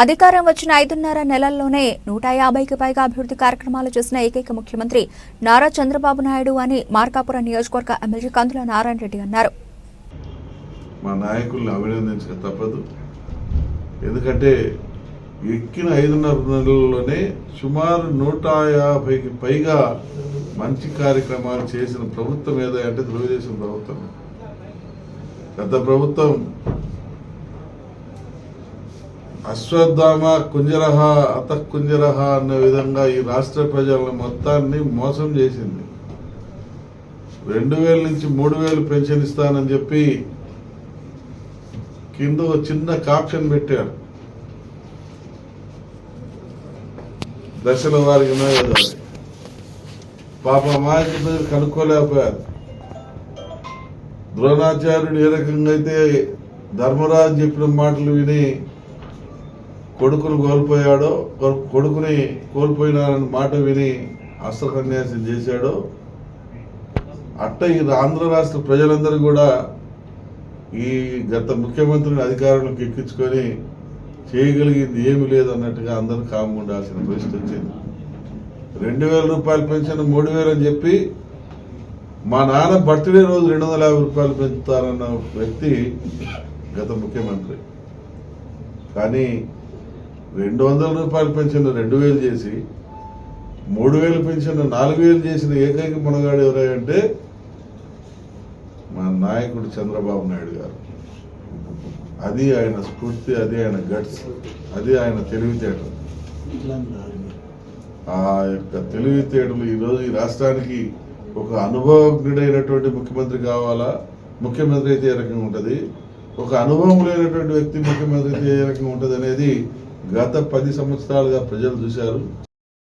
అధికారం వచ్చిన ఐదున్నర నెలల్లోనే నూట యాభైకి పైగా అభివృద్ధి కార్యక్రమాలు చేసిన ఏకైక ముఖ్యమంత్రి నారా చంద్రబాబు నాయుడు అని మార్కాపురం నియోజకవర్గ ఎమ్మెల్యే కందుల నారాయణ రెడ్డి అన్నారు. మా నాయకుల్ని అభినందించక తప్పదు. ఎందుకంటే ఎక్కిన ఐదున్నర నెలల్లోనే సుమారు నూట యాభైకి పైగా మంచి కార్యక్రమాలు చేసిన ప్రభుత్వం ఏదో అంటే తెలుగుదేశం ప్రభుత్వం. గత ప్రభుత్వం అశ్వత్థామ కుంజరహ అత కుంజరహ అన్న విధంగా ఈ రాష్ట్ర ప్రజలను మొత్తాన్ని మోసం చేసింది. రెండు వేల నుంచి మూడు వేలు పెన్షన్ ఇస్తానని చెప్పి కింద ఒక చిన్న కాప్షన్ పెట్టారు దశల వారికి పాప మాయకి కనుక్కోలేకపోయారు. ద్రోణాచార్యుడు ఏ రకంగా అయితే ధర్మరాజు చెప్పిన మాటలు విని కొడుకును కోల్పోయాడో కొడుకుని కోల్పోయినారని మాట విని అస్త్రసన్యాసం చేశాడో అట్ట ఈ ఆంధ్ర రాష్ట్ర ప్రజలందరూ కూడా ఈ గత ముఖ్యమంత్రిని అధికారంలోకి ఎక్కించుకొని చేయగలిగింది ఏమీ లేదు అన్నట్టుగా అందరూ కాము ఉండాల్సిన పరిస్థితి వచ్చింది. రెండు వేల రూపాయల పెన్షన్ మూడు వేలు అని చెప్పి మా నాన్న బర్త్డే రోజు రెండు వందల యాభై రూపాయలు పెంచుతారన్న వ్యక్తి గత ముఖ్యమంత్రి. కానీ రెండు వందల రూపాయల పెన్షన్ రెండు వేలు చేసి మూడు వేలు పెన్షన్ నాలుగు వేలు చేసిన ఏకైక మునగాడు ఎవరంటే మా నాయకుడు చంద్రబాబు నాయుడు గారు. అది ఆయన స్ఫూర్తి అది ఆయన గట్స్ అది ఆయన తెలివితేటలు. ఆ యొక్క తెలివితేటలు ఈరోజు ఈ రాష్ట్రానికి ఒక అనుభవజ్ఞుడైనటువంటి ముఖ్యమంత్రి కావాలా? ముఖ్యమంత్రి అయితే ఏ రకంగా ఉంటుంది? ఒక అనుభవం లేనటువంటి వ్యక్తి ముఖ్యమంత్రి అయితే ఏ రకంగా ఉంటుంది అనేది గత పది సంవత్సరాలుగా ప్రజలు చూశారు.